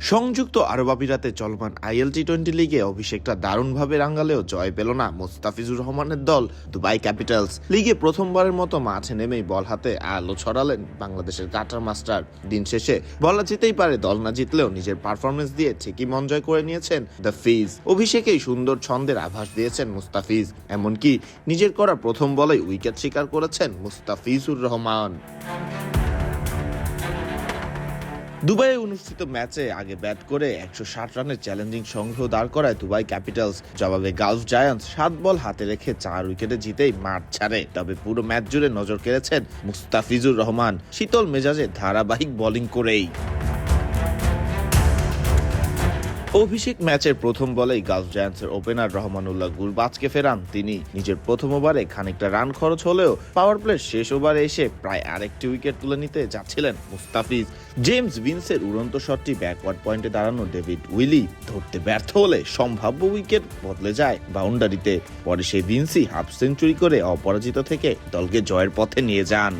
সংযুক্ত আরব আমিরাতে চলমান আইএল টি টোয়েন্টি লিগে অভিষেকটা দারুণভাবে রাঙ্গালেও জয় পেল না মোস্তাফিজুর রহমানের দল দুবাই ক্যাপিটালস। লিগে প্রথমবারের মতো মাঠে নেমেই বল হাতে আলো ছড়ালেন বাংলাদেশের কাটার মাস্টার। দিন শেষে বলা যেতেই পারে দল, না জিতলেও নিজের পারফরমেন্স দিয়ে ঠিকই মন জয় করে নিয়েছেন দ্য ফিজ অভিষেকেই সুন্দর ছন্দের আভাস দিয়েছেন মুস্তাফিজ, এমনকি নিজের করা প্রথম বলেই উইকেট শিকার করেছেন মুস্তাফিজুর রহমান। দুবাইয়ে অনুষ্ঠিত ম্যাচে আগে ব্যাট করে একশো ষাট রানের চ্যালেঞ্জিং সংগ্রহ দাঁড় করায় দুবাই ক্যাপিটালস। জবাবে গালফ জায়ান্টস সাত বল হাতে রেখে চার উইকেটে জিতেই মাঠ ছাড়ে। তবে পুরো ম্যাচ জুড়ে নজর কেড়েছেন মুস্তাফিজুর রহমান। শীতল মেজাজে ধারাবাহিক বোলিং করেই। অভিষেক ম্যাচের প্রথম বলেই গালফ জায়ান্টসের ওপেনার রহমানুল্লাহ গুলবাজকে ফেরান। তিনি নিজের প্রথম ওভারে খানিকটা রান খরচ হলেও পাওয়ার প্লের শেষ ওভারে এসে প্রায় আরেকটি উইকেট তুলে নিতে যাচ্ছিলেন মুস্তাফিজ। জেমস ভিন্সের উড়ন্ত শটটি ব্যাকওয়ার্ড পয়েন্টে দাঁড়ানো ডেভিড উইলি ধরতে ব্যর্থ হলে সম্ভাব্য উইকেট বদলে যায় বাউন্ডারিতে। পরে সেই ভিন্সি হাফ সেঞ্চুরি করে অপরাজিত থেকে দলকে জয়ের পথে নিয়ে যান।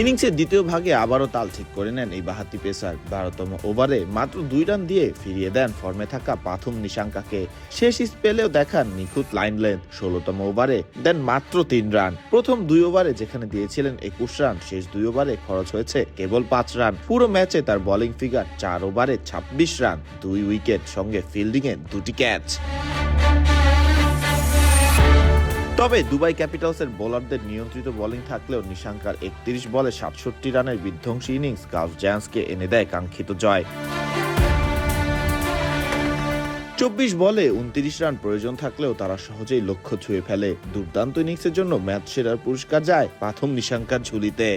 ইনিংসের দ্বিতীয় ভাগে আবারও তাল ঠিক করে নেন এই বাহাতি পেসার। বারোতম ওভারে মাত্র দুই রান দিয়ে ফিরিয়ে দেন ফর্মে থাকা প্রথম নিশাঙ্কাকে। শেষ স্পেলেও দেখান নিখুঁত লাইন লেন্থ ষোলোতম ওভারে দেন মাত্র তিন রান। প্রথম দুই ওভারে যেখানে দিয়েছিলেন একুশ রান, শেষ দুই ওভারে খরচ হয়েছে কেবল পাঁচ রান। পুরো ম্যাচে তার বোলিং ফিগার চার ওভারে ছাব্বিশ রান, দুই উইকেট সঙ্গে ফিল্ডিংয়ে দুটি ক্যাচ তবে দুবাই ক্যাপিটালসের বোলারদের নিয়ন্ত্রিত বোলিং থাকলেও নিশাঙ্কার একত্রিশ বলে সাতষট্টি রানের বিধ্বংসী ইনিংস গালফ জায়ান্সকে এনে দেয় কাঙ্ক্ষিত জয়। চব্বিশ বলে উনত্রিশ রান প্রয়োজন থাকলেও তারা সহজেই লক্ষ্য ছুঁয়ে ফেলে। দুর্দান্ত ইনিংসের জন্য ম্যাচ সেরার পুরস্কার যায় প্রথম নিশাঙ্কার ঝুলিতে।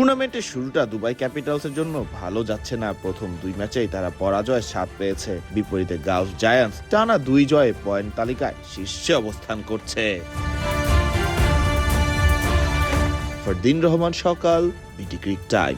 টুর্নামেন্টের শুরুটা দুবাই ক্যাপিটালসের জন্য ভালো যাচ্ছে না। প্রথম দুই ম্যাচেই তারা পরাজয়ের স্বাদ পেয়েছে। বিপরীতে গাউস জায়ান্টস টানা দুই জয়ে পয়েন্ট তালিকায় শীর্ষে অবস্থান করছে। ফরদিন রহমান সকাল, বিটি ক্রিক টাইম।